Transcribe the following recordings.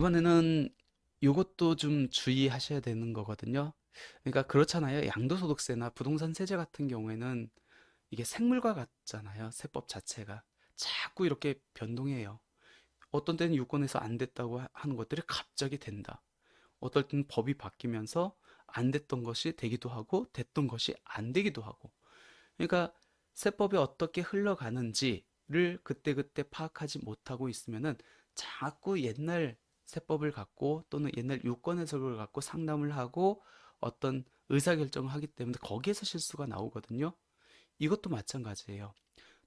이번에는 요것도 좀 주의하셔야 되는 거거든요. 그러니까 그렇잖아요. 양도소득세나 부동산 세제 같은 경우에는 이게 생물과 같잖아요. 세법 자체가. 자꾸 이렇게 변동해요. 어떤 때는 유권에서 안 됐다고 하- 하는 것들이 갑자기 된다. 어떨 때는 법이 바뀌면서 안 됐던 것이 되기도 하고 됐던 것이 안 되기도 하고. 그러니까 세법이 어떻게 흘러가는지를 그때그때 파악하지 못하고 있으면은 자꾸 옛날 세법을 갖고 또는 옛날 유권 해석을 갖고 상담을 하고 어떤 의사결정을 하기 때문에 거기에서 실수가 나오거든요. 이것도 마찬가지예요.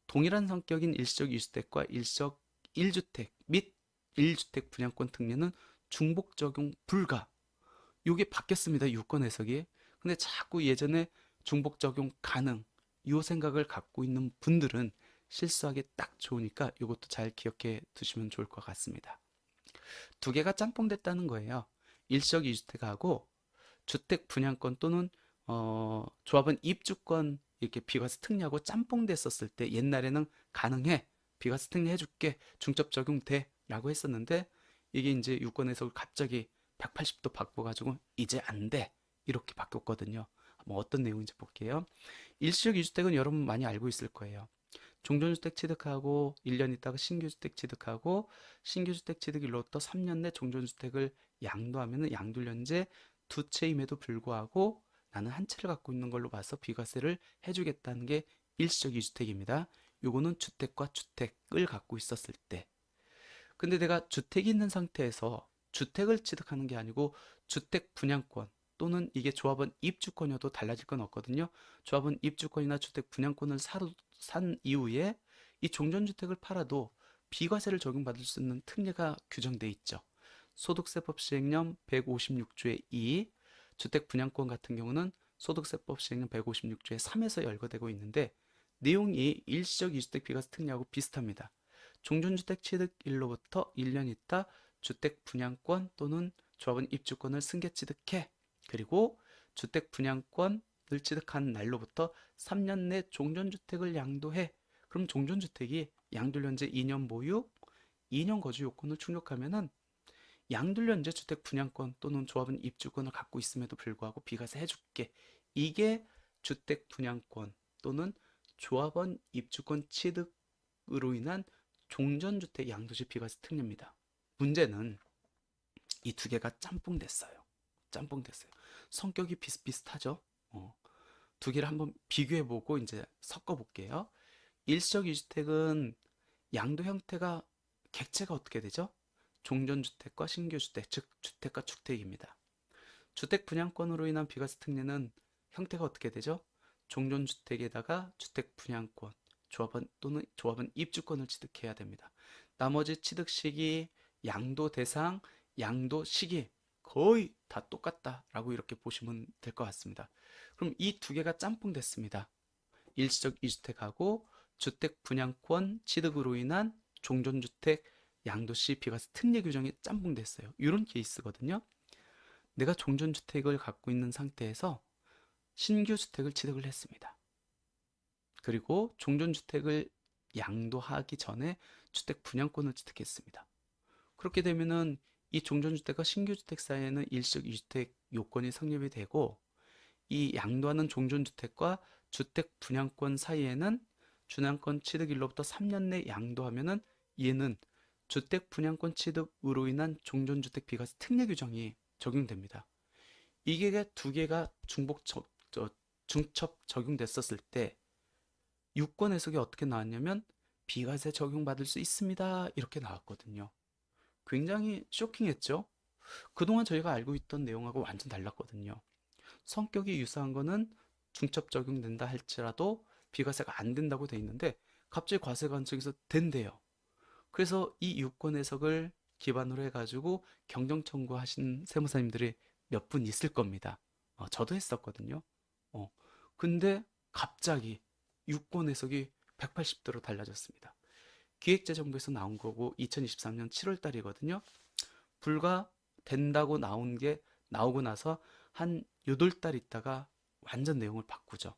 동일한 성격인 일시적 이주택과 일시적 1주택 및 1주택 분양권 특례는 중복 적용 불가. 이게 바뀌었습니다. 유권 해석이. 근데 자꾸 예전에 중복 적용 가능 요 생각을 갖고 있는 분들은 실수하기 딱 좋으니까 이것도 잘 기억해 두시면 좋을 것 같습니다. 두 개가 짬뽕 됐다는 거예요. 일시적 이주택하고 주택 분양권 또는 어, 조합원 입주권 이렇게 비과세 특례하고 짬뽕 됐었을 때 옛날에는 가능해 비과세 특례 해줄게 중첩 적용돼 라고 했었는데 이게 이제 유권 해석을 갑자기 180도 바꿔가지고 이제 안 돼 이렇게 바뀌었거든요. 뭐 어떤 내용인지 볼게요. 일시적 이주택은 여러분 많이 알고 있을 거예요. 종전주택 취득하고 1년 있다가 신규주택 취득하고 신규주택 취득일로부터 3년 내 종전주택을 양도하면 은 양도연재 두 채임에도 불구하고 나는 한 채를 갖고 있는 걸로 봐서 비과세를 해주겠다는 게 일시적 이주택입니다. 요거는 주택과 주택을 갖고 있었을 때. 근데 내가 주택이 있는 상태에서 주택을 취득하는 게 아니고 주택 분양권 또는 이게 조합원 입주권이어도 달라질 건 없거든요. 조합원 입주권이나 주택 분양권을 사로, 산 이후에 이 종전주택을 팔아도 비과세를 적용받을 수 있는 특례가 규정돼 있죠. 소득세법 시행령 156조의 2, 주택 분양권 같은 경우는 소득세법 시행령 156조의 3에서 열거되고 있는데 내용이 일시적 이주택 비과세 특례하고 비슷합니다. 종전주택 취득일로부터 1년 있다 주택 분양권 또는 조합원 입주권을 승계 취득해 그리고 주택 분양권을 취득한 날로부터 3년 내 종전주택을 양도해 그럼 종전주택이 양도연재 2년 보유, 2년 거주 요건을 충족하면은 양도연재 주택 분양권 또는 조합원 입주권을 갖고 있음에도 불구하고 비과세 해줄게. 이게 주택 분양권 또는 조합원 입주권 취득으로 인한 종전주택 양도시 비과세 특례입니다. 문제는 이 두 개가 짬뽕 됐어요. 짬뽕 됐어요. 성격이 비슷비슷하죠? 어. 두 개를 한번 비교해 보고 이제 섞어 볼게요. 일시적 이주택은 양도 형태가 객체가 어떻게 되죠? 종전주택과 신규주택, 즉 주택과 주택입니다. 주택 분양권으로 인한 비과세 특례는 형태가 어떻게 되죠? 종전주택에다가 주택 분양권, 조합원 또는 조합원 입주권을 취득해야 됩니다. 나머지 취득 시기, 양도 대상, 양도 시기 거의 다 똑같다라고 이렇게 보시면 될 것 같습니다. 그럼 이 두 개가 짬뽕 됐습니다. 일시적 이주택하고 주택 분양권 취득으로 인한 종전주택 양도시 비과세 특례 규정이 짬뽕 됐어요. 이런 케이스거든요. 내가 종전주택을 갖고 있는 상태에서 신규 주택을 취득을 했습니다. 그리고 종전주택을 양도하기 전에 주택 분양권을 취득했습니다. 그렇게 되면은 이 종전주택과 신규주택 사이에는 일시적 이주택 요건이 성립이 되고 이 양도하는 종전주택과 주택 분양권 사이에는 분양권 취득일로부터 3년 내 양도하면은 얘는 주택 분양권 취득으로 인한 종전주택 비과세 특례 규정이 적용됩니다. 이게 두 개가 중복 적, 저, 중첩 적용됐었을 때 유권 해석이 어떻게 나왔냐면 비과세 적용받을 수 있습니다. 이렇게 나왔거든요. 굉장히 쇼킹했죠? 그동안 저희가 알고 있던 내용하고 완전 달랐거든요. 성격이 유사한 거는 중첩 적용된다 할지라도 비과세가 안 된다고 돼 있는데 갑자기 과세관청에서 된대요. 그래서 이 유권 해석을 기반으로 해가지고 경정 청구하신 세무사님들이 몇 분 있을 겁니다. 어, 저도 했었거든요. 어, 근데 갑자기 유권 해석이 180도로 달라졌습니다. 기획재정부에서 나온 거고 2023년 7월 달이거든요. 불과 된다고 나온 게 나오고 나서 한 8달 있다가 완전 내용을 바꾸죠.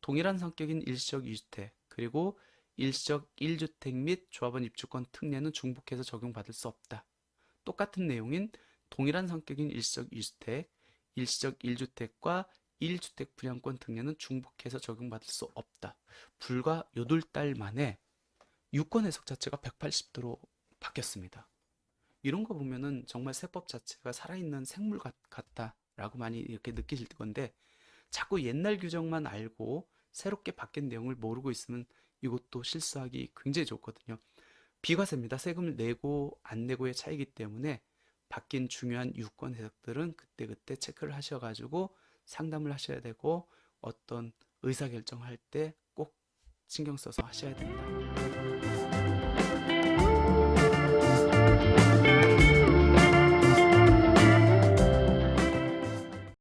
동일한 성격인 일시적 2주택 그리고 일시적 1주택 및 조합원 입주권 특례는 중복해서 적용받을 수 없다. 똑같은 내용인 동일한 성격인 일시적 2주택, 일시적 1주택과 1주택 분양권 등료는 중복해서 적용받을 수 없다. 불과 8달 만에 유권 해석 자체가 180도로 바뀌었습니다. 이런 거 보면은 정말 세법 자체가 살아있는 생물 같, 같다라고 많이 이렇게 느끼실 건데 자꾸 옛날 규정만 알고 새롭게 바뀐 내용을 모르고 있으면 이것도 실수하기 굉장히 좋거든요. 비과세입니다. 세금을 내고 안 내고의 차이기 때문에 바뀐 중요한 유권 해석들은 그때그때 체크를 하셔가지고 상담을 하셔야 되고 어떤 의사결정할 때꼭 신경 써서 하셔야 된다.